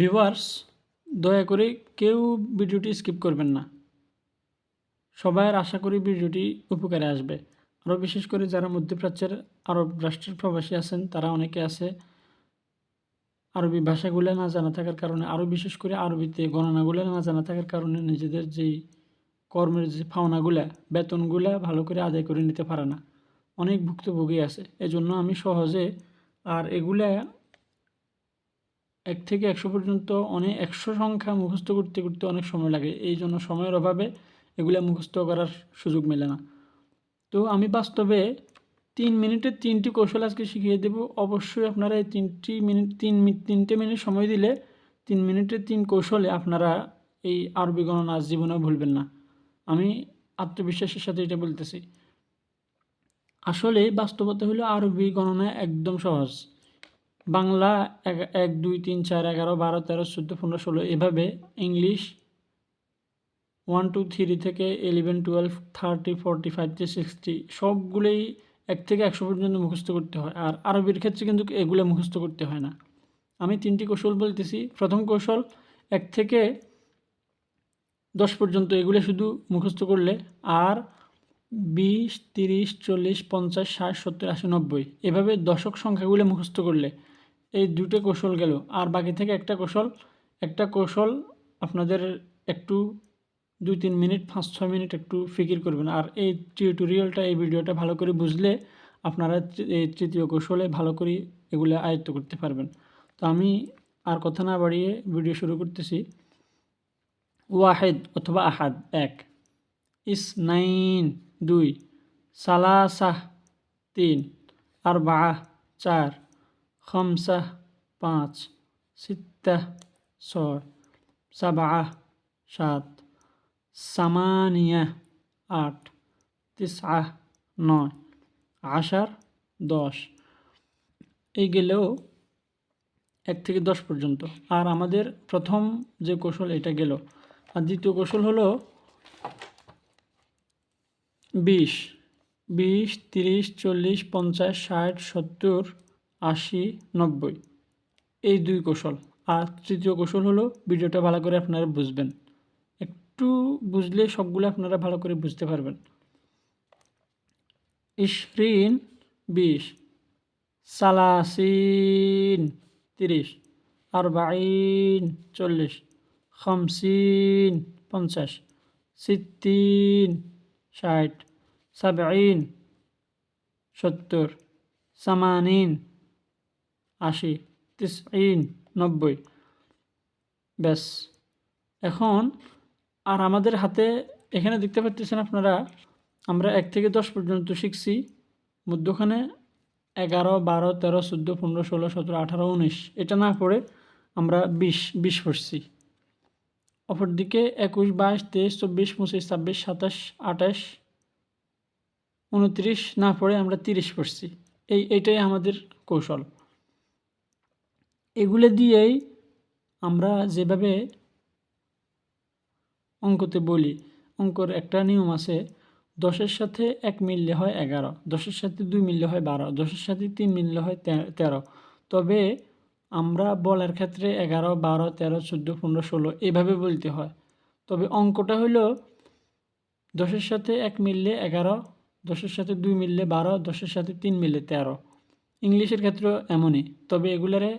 Viewers দয়া করে কেউ ভিডিওটি স্কিপ করবেন না। সবাই আশা করি ভিডিওটি উপকারে আসবে। আরও বিশেষ করে যারা মধ্যপ্রাচ্যের আরব রাষ্ট্রের প্রবাসী আছেন, তারা অনেকে আছে আরবি ভাষাগুলো না জানা থাকার কারণে আরও বিশেষ করে আরবিতে গণনাগুলো না জানা থাকার কারণে নিজেদের যেই কর্মের যে পাওনাগুলা, বেতনগুলা ভালো করে আদায় করে নিতে পারে না। অনেক ভুক্তভোগী আছে। এজন্য আমি সহজে আর এগুলা এক থেকে একশো পর্যন্ত অনেক, একশো সংখ্যা মুখস্থ করতে করতে অনেক সময় লাগে। এই জন্য সময়ের অভাবে এগুলা মুখস্থ করার সুযোগ মেলে না। তো আমি বাস্তবে তিন মিনিটে তিনটি কৌশল আজকে শিখিয়ে দেব। অবশ্যই আপনারা এই তিনটি মিনিট, তিন মিনিট তিনটে মিনিট সময় দিলে তিন মিনিটের তিন কৌশলে আপনারা এই আরবি গণনা আজ জীবনেও ভুলবেন না। আমি আত্মবিশ্বাসের সাথে এটা বলতেছি। আসলে বাস্তবতা হলো আরবি গণনা একদম সহজ। বাংলা এক দুই, তিন, চার, এগারো, বারো, তেরো, চোদ্দ, পনেরো, ষোলো, এভাবে ইংলিশ ওয়ান টু থ্রি থেকে eleven twelve thirty forty fifty sixty সবগুলোই এক থেকে একশো পর্যন্ত মুখস্থ করতে হয়। আর আরবির ক্ষেত্রে কিন্তু এগুলো মুখস্থ করতে হয় না। আমি তিনটি কৌশল বলতেছি। প্রথম কৌশল, এক থেকে দশ পর্যন্ত এগুলো শুধু মুখস্থ করলে আর বিশ, তিরিশ, চল্লিশ, পঞ্চাশ, ষাট, সত্তর, আশি, নব্বই এভাবে দশক সংখ্যাগুলো মুখস্থ করলে এই দুটো কৌশল গেল। আর বাকি থেকে একটা কৌশল একটা কৌশল আপনাদের একটু দুই তিন মিনিট, পাঁচ ছয় মিনিট একটু ফিকির করবেন। আর এই টিউটোরিয়ালটা এই ভিডিওটা ভালো করে বুঝলে আপনারা এই তৃতীয় কৌশলে ভালো করে এগুলো আয়ত্ত করতে পারবেন। তো আমি আর কথা না বাড়িয়ে ভিডিও শুরু করতেছি। ওয়াহেদ অথবা আহাদ, এক। ইস নাইন, দুই। সালাসাহ, তিন। আর বা চার। খমসাহ পাঁচ সিত্তাহ ছয় সাবাহ সাত সামানিয়া আট তিসআহ নয় আশার দশ এই গেলেও এক থেকে দশ পর্যন্ত। আর আমাদের প্রথম যে কৌশল এটা গেল। আর দ্বিতীয় কৌশল হলো বিশ। বিশ, তিরিশ, চল্লিশ, পঞ্চাশ, ষাট, সত্তর আশি, নব্বই। এই দুই কৌশল। আর তৃতীয় কৌশল হলো ভিডিওটা ভালো করে আপনারা বুঝবেন। একটু বুঝলে সবগুলো আপনারা ভালো করে বুঝতে পারবেন। ইশরিন বিশ, সালাসিন তিরিশ, আরবাইন চল্লিশ, খামসিন পঞ্চাশ, সিত্তিন ষাট, সাবঈন সত্তর, সামানিন আশি তিসইন নব্বই। ব্যাস। এখন, আর আমাদের হাতে এখানে দেখতে পাচ্ছেন আপনারা, আমরা এক থেকে দশ পর্যন্ত শিখছি। মধ্যখানে এগারো, বারো, তেরো, চোদ্দ, পনেরো, ষোলো, সতেরো, আঠারো, উনিশ। এটা না পড়ে আমরা বিশ বিশ পড়ছি। অপরদিকে একুশ, বাইশ, তেইশ, চব্বিশ, পঁচিশ, ছাব্বিশ, সাতাশ, আঠাশ, উনত্রিশ, না পড়ে আমরা তিরিশ পড়ছি। এই, এটাই আমাদের কৌশল। এগুলো দিয়েই আমরা যেভাবে অঙ্কতে বলি, অঙ্কর একটা নিয়ম আছে, দশের সাথে এক মিললে হয় এগারো, দশের সাথে দুই মিললে হয় বারো, দশের সাথে তিন মিললে হয় তেরো। তবে আমরা বলার ক্ষেত্রে এগারো, বারো, তেরো, চোদ্দ, পনেরো, ষোলো এভাবে বলতে হয়। তবে অঙ্কটা হলো দশের সাথে এক মিললে এগারো, দশের সাথে দুই মিললে বারো, দশের সাথে তিন মিললে তেরো। ইংলিশের ক্ষেত্রেও এমনই, তবে এগুলারে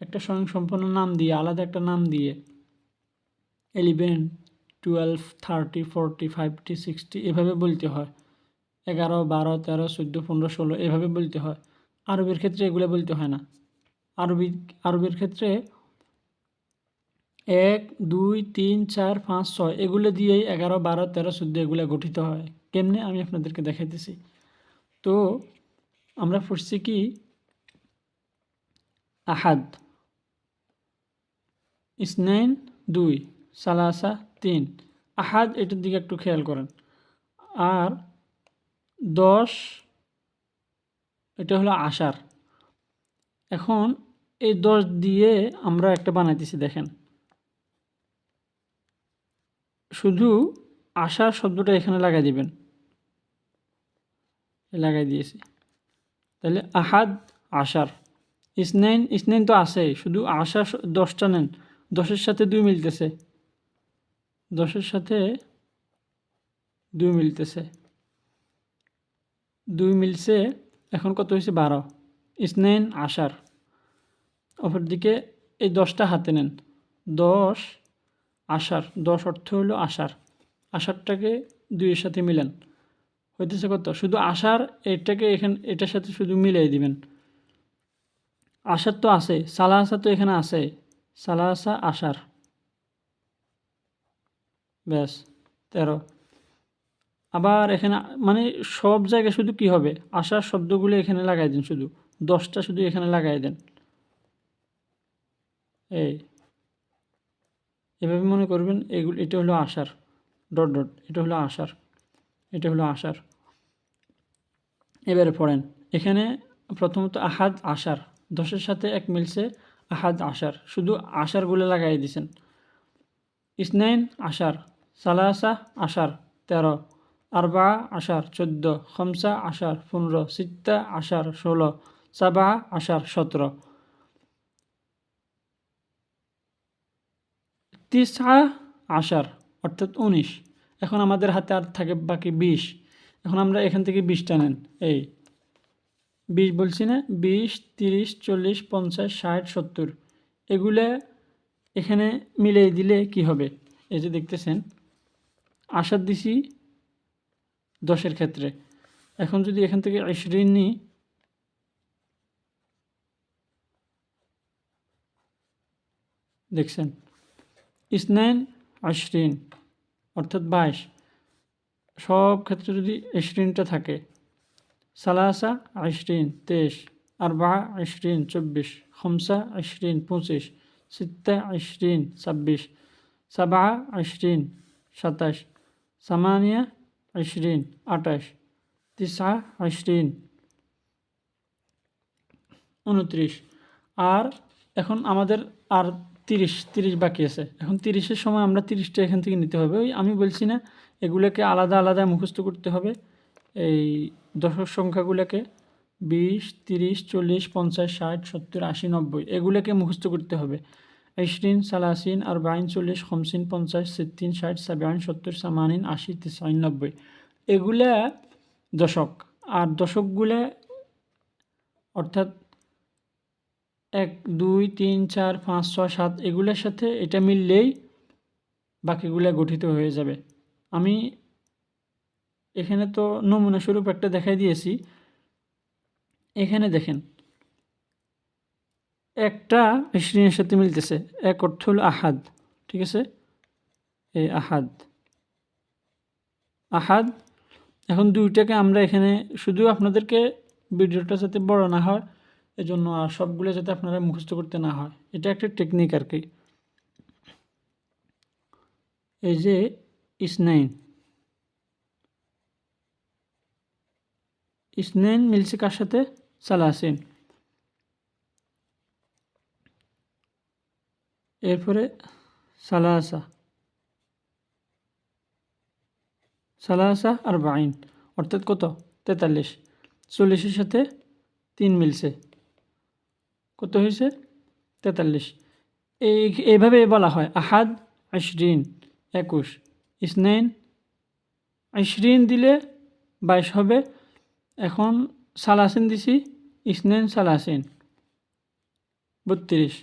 একটা স্বয়ংসম্পন্ন নাম দিয়ে, আলাদা একটা নাম দিয়ে eleven twelve thirty forty fifty sixty এভাবে বলতে হয়। এগারো, বারো, তেরো, চোদ্দ, পনেরো, ষোলো, এভাবে বলতে হয়। আরবের ক্ষেত্রে এগুলো বলতে হয় না। আরবি, আরবের ক্ষেত্রে এক, দুই, তিন, চার, পাঁচ, ছয়, এগুলো দিয়েই এগারো, বারো, তেরো, চোদ্দ এগুলো গঠিত হয়। কেমনে? আমি আপনাদেরকে দেখাইতেছি। তো আমরা পড়ছি কি? আহাদ। ইসনাইন দুই, সালাসা তিন। আহাদ এটার দিকে একটু খেয়াল করেন। আর দশ, এটা হলো আশার এখন এই দশ দিয়ে আমরা একটা বানাইতেছি, দেখেন। শুধু আশার শব্দটা এখানে লাগাই দিবেন। লাগাই দিয়েছি। তাহলে আহাদ আশার ইসনাইন ইসনাইন তো আছে শুধু আশা দশটা নেন। দশের সাথে দুই মিলতেছে। দশের সাথে দুই মিলতেছে। দুই মিলছে, এখন কত হয়েছে? বারো। ইসনাইন আশার অপরদিকে এই দশটা হাতে নেন। দশ, আষাঢ়। দশ অর্থ হলো আষাঢ়। আষাঢ়টাকে দুইয়ের সাথে মিলান। হইতেছে কত? শুধু আষাঢ় এটাকে এখানে, এটার সাথে শুধু মিলিয়ে দিবেন। আষাঢ় তো আছে, সালা আসা তো এখানে আছে। সালা আসা আষাঢ় ব্যাস, তেরো। আবার এখানে মানে সব জায়গায় শুধু কি হবে? আষাঢ় শব্দগুলো এখানে লাগাই দিন শুধু। দশটা শুধু এখানে লাগাই দেন। এই। এভাবে মনে করবেন, এগুলো, এটা হলো আষাঢ় ডট ডট, এটা হলো আষাঢ় এটা হলো আষাঢ় এবারে পড়েন। এখানে প্রথমত আহাদ আষাঢ় দশের সাথে এক মিলছে। আহাদ আষাঢ় শুধু আষাঢ়গুলো লাগাই দিছেন। ইসনাইন আষাঢ় সালাসা আষাঢ় তেরো, আরবা আষাঢ় চোদ্দ, খমসা আষাঢ় পনেরো, সিত্তা আষাঢ় ষোলো, সাবা আষাঢ় সতেরো। তিসা আষাঢ় অর্থাৎ উনিশ। এখন আমাদের হাতে আর থাকে বাকি বিশ। এখন আমরা এখান থেকে বিশটা নেন। এই বিশ বলছি না, বিশ, তিরিশ, চল্লিশ, পঞ্চাশ, ষাট, সত্তর। এগুলো এখানে মিলিয়ে দিলে কি হবে? এই যে দেখতেছেন আষাঢ় দিছি দশের ক্ষেত্রে। এখন যদি এখান থেকে আইসরিন নিই, দেখছেন, ইসনাইন আশরিন অর্থাৎ বাইশ। সব ক্ষেত্রে যদি আশরিনটা থাকে সালাসা আশরিন তেইশ আরবা আশরিন চব্বিশ, খমসা আশরিন পঁচিশ, সিত্তা আশরিন ছাব্বিশ সাবা আশরিন সাতাশ, সামানিয়া আশরিন আঠাশ তিসা আশরিন উনত্রিশ। আর এখন আমাদের আর তিরিশ তিরিশ বাকি আছে। এখন তিরিশের সময় আমরা তিরিশটা এখান থেকে নিতে হবে। ওই আমি বলছি না, এগুলোকে আলাদা আলাদা মুখস্থ করতে হবে। এই দশক সংখ্যাগুলোকে বিশ, তিরিশ, চল্লিশ, পঞ্চাশ, ষাট, সত্তর, আশি, নব্বই, এগুলোকে মুখস্থ করতে হবে। আইশরিন সালাসিন আর বাইন চল্লিশ, খমসিন পঞ্চাশ সিদ্দিন ষাট, সাবাইন, সত্তর সামানিন আশি, তিসাইন, নব্বই। এগুলা দশক। আর দশকগুলা অর্থাৎ এক, দুই, তিন, চার, পাঁচ, ছয়, সাত, এগুলোর সাথে এটা মিললেই বাকিগুলা গঠিত হয়ে যাবে। আমি এখানে তো নমুনা স্বরূপ একটা দেখাই দিয়েছি। এখানে দেখেন, একটা ইশরিনের সাথে মিলতেছে। এক অর্থ হল আহাদ, ঠিক আছে? এই আহাদ। আহাদ, এখন দুইটাকে আমরা এখানে শুধু আপনাদেরকে ভিডিওটা যাতে বড় না হয়, এজন্য আর সবগুলো যাতে আপনারা মুখস্থ করতে না হয়। এটা একটা টেকনিক আর কি। এই যে ইসনাইন ইসনাইন মিলছে কার সাথে সালাসিন এরপরে সালাসা সালাসা আর বাইন অর্থাৎ কত? তেতাল্লিশ। চল্লিশের সাথে তিন মিলছে। কত হয়েছে? তেতাল্লিশ। এই এইভাবে বলা হয়। আহাদ আশরিন, একুশ। ইসনাইন আশরিন দিলে বাইশ হবে। এখন সালাসিন দিছি ইসনাইন সালাসিন বত্রিশ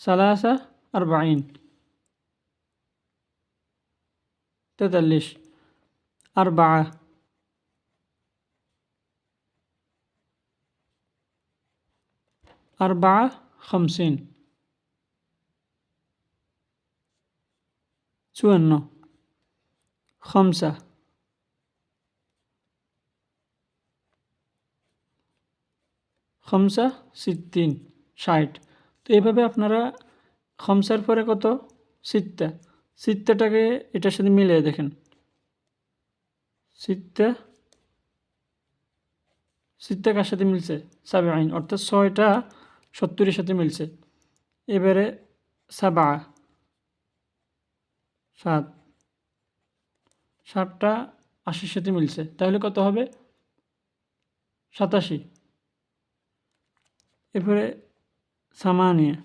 সালাসা আর বাইন তেতাল্লিশ আর বা أربعة خمسين চুয়ান্ন খমসা খমসা সিদ্দিন ষাট। তো এইভাবে আপনারা খমসার পরে কত? সিত্তা। সিত্তাটাকে এটার সাথে মিলিয়ে দেখেন। সিত্তা। সিত্তা কার সাথে মিলছে? সাবে আইন অর্থাৎ ছয়টা সত্তরের সাথে মিলছে। এবারে সাবা। সাত। সাতটা আশির সাথে মিলছে। তাহলে কত হবে? সাতাশি। এরপরে সামানিয়া।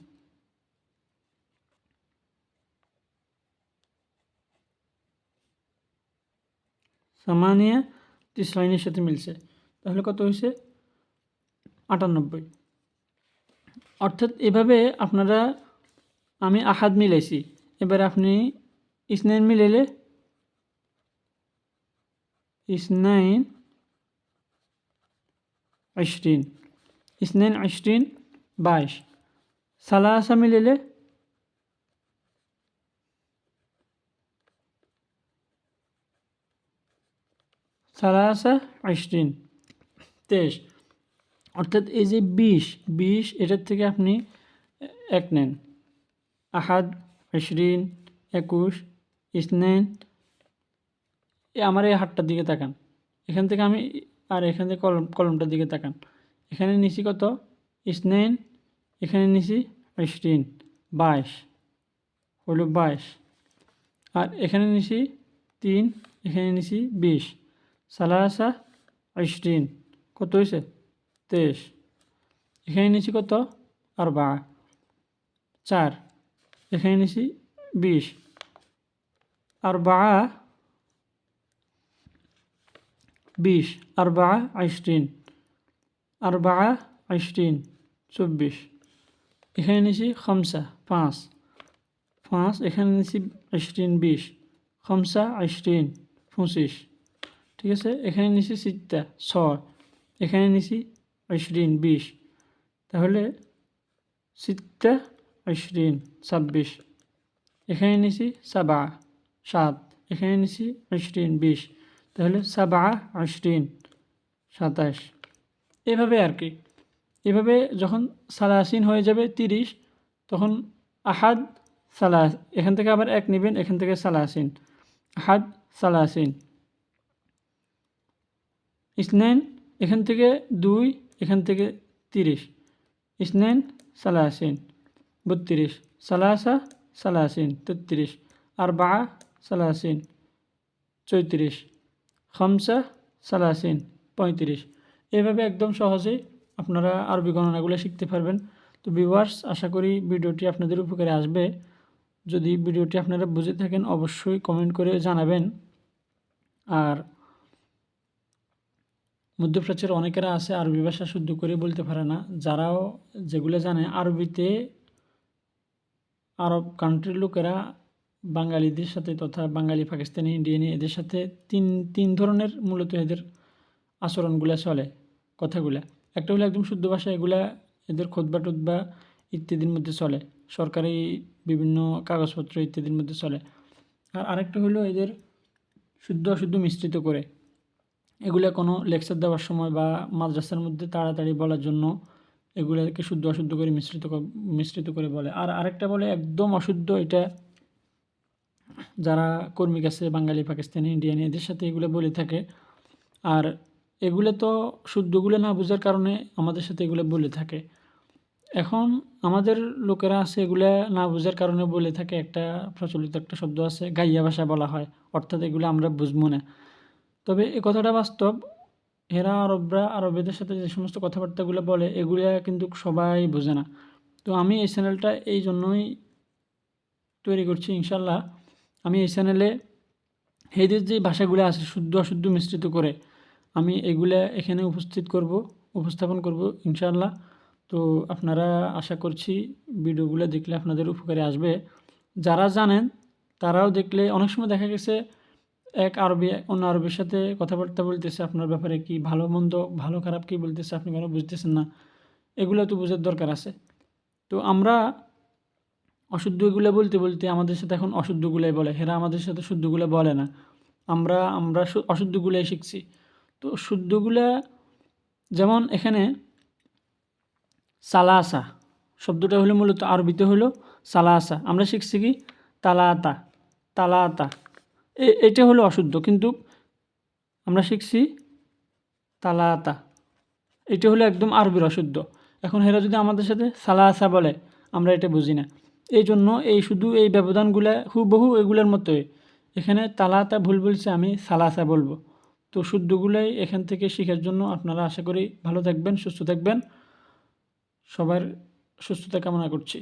সামানিয়া ত্রিশ লাইনের সাথে মিলছে। তাহলে কত হয়েছে? আটানব্বই। অর্থাৎ এভাবে আপনারা, আমি আহাদ মিলাইছি। এবার আপনি ইসনাইন মিলাইলে, ইসনাইন আশ্রিন اثنين عشرين বাইশ সালাসা মিলাইলে সালাসা আইসরিন তেইশ অর্থাৎ এই যে বিশ বিশ এটার থেকে আপনি এক নেন আহাদ আইসরিন একুশ ইসনেন এ আমার এই হাতটার দিকে তাকান এখান থেকে আমি আর এখান থেকে কলম কলমটার দিকে তাকান এখানে নিছি কত? ইসনেন এখানে নিছি আইসরিন বাইশ হলো বাইশ। আর এখানে নিছি তিন, এখানে নিছি বিশ। সালাসা আইসরিন কত হয়েছে তেইশ। এখানে নিছি কত? আর বা চার। এখানে নিছি বিশ। আর বা বিশ। আর বা আইসরিন আর বা আইসরিন চব্বিশ। এখানে নিছি খামসা, পাঁচ। পাঁচ, এখানে নিছি আইসরিন বিশ। খামসা আইসরিন পঁচিশ। ঠিক আছে? এখানে নিছি সিটটা ছয়। এখানে নিছি আইসরিন বিশ। তাহলে সিটটা আইসরিন ছাব্বিশ। এখানে নিছি সাবা, সাত। এখানে নিছি আইসরিন বিশ। তাহলে সাবা আইসরিন সাতাশ। এভাবে আর কি। এভাবে যখন সালাসিন হয়ে যাবে তিরিশ, তখন আহাদ সালাস, এখান থেকে আবার এক নেবেন, এখান থেকে সালাসিন। আহাদ সালাসিন। ইসনাইন এখান থেকে দুই, এখান থেকে তিরিশ। ইসনাইন সালাসিন, বত্রিশ। সালাসা সালাসিন, তেত্রিশ। আর বা সালাসিন, চৌত্রিশ। খামসা সালাসিন, পঁয়ত্রিশ। এভাবে একদম সহজেই আপনারা আরবি গণনাগুলো শিখতে পারবেন। তো ভিউয়ার্স আশা করি ভিডিওটি আপনাদের উপকারে আসবে। যদি ভিডিওটি আপনারা বুঝে থাকেন, অবশ্যই কমেন্ট করে জানাবেন। আর মধ্যপ্রাচ্যের অনেকেরা আছে আরবি ভাষা শুদ্ধ করে বলতে পারে না। যারাও যেগুলো জানে, আরবিতে আরব কান্ট্রির লোকেরা বাঙালিদের সাথে তথা বাঙালি, পাকিস্তানি, ইন্ডিয়ানি এদের সাথে তিন তিন ধরনের মূলত এদের আচরণগুলো চলে। কথাগুলা। একটা হলো একদম শুদ্ধ ভাষা এগুলা এদের খোদবা টোদবা ইত্যাদির মধ্যে চলে। সরকারি বিভিন্ন কাগজপত্র ইত্যাদির মধ্যে চলে। আর আরেকটা হলো এদের শুদ্ধ অশুদ্ধ মিশ্রিত করে। এগুলা কোনো লেকচার দেওয়ার সময় বা মাদ্রাসার মধ্যে তাড়াতাড়ি বলার জন্য এগুলোকে শুদ্ধ অশুদ্ধ করে মিশ্রিত মিশ্রিত করে বলে। আর আরেকটা বলে একদম অশুদ্ধ এটা যারা কর্মী আছে বাঙালি, পাকিস্তানি, ইন্ডিয়ানি, এদের সাথে এগুলো বলে থাকে। আর এগুলো তো শুদ্ধগুলো না বোঝার কারণে আমাদের সাথে এগুলো বলে থাকে। এখন আমাদের লোকেরা আছে এগুলা না বোঝার কারণে বলে থাকে, একটা প্রচলিত একটা শব্দ আছে, গাইয়া ভাষা বলা হয়। অর্থাৎ এগুলো আমরা বুঝব না। তবে এ কথাটা বাস্তব। হেরা, আরবরা, আরবেদের সাথে যে সমস্ত কথাবার্তাগুলো বলে, এগুলো কিন্তু সবাই বোঝে না। তো আমি এই চ্যানেলটা এই জন্যই তৈরি করছি ইনশাল্লাহ আমি এই চ্যানেলে এদের যে ভাষাগুলো আছে, শুদ্ধ অশুদ্ধ মিশ্রিত করে আমি এগুলা এখানে উপস্থিত করব, উপস্থাপন করব ইনশাল্লাহ তো আপনারা আশা করছি ভিডিওগুলো দেখলে আপনাদের উপকারে আসবে। যারা জানেন, তারাও দেখলে অনেক সময় দেখা গেছে, এক আরবি, অন্য আরবির সাথে কথাবার্তা বলতেছে, আপনার ব্যাপারে কি ভালো, মন্দ, ভালো, খারাপ কি বলতেছে, আপনি কেন বুঝতেছেন না। এগুলো তো বোঝার দরকার আছে। তো আমরা অশুদ্ধগুলো বলতে বলতে আমাদের সাথে এখন অশুদ্ধগুলাই বলে, হেরা আমাদের সাথে শুদ্ধগুলো বলে না। আমরা আমরা অশুদ্ধগুলাই শিখছি। তো শুদ্ধগুলা যেমন এখানে সালাসা, শব্দটা হলো মূলত আরবিতে হলো সালাসা। আমরা শিখছি কি? তালাতা তালাতা। এটা হলো অশুদ্ধ, কিন্তু আমরা শিখছি তালাতা। এটা হলো একদম আরবির অশুদ্ধ। এখন হেরা যদি আমাদের সাথে সালাসা বলে, আমরা এটা বুঝি না। এই জন্য এই শুধু এই ব্যবধানগুলো হুবহু এগুলোর মতোই। এখানে তালাতা ভুল বলছে, আমি সালাসা বলব। তো শুদ্ধগুলাই এখান থেকে শেখার জন্য আপনারা আশা করি ভালো থাকবেন, সুস্থ থাকবেন। সবার সুস্থতা কামনা করছি।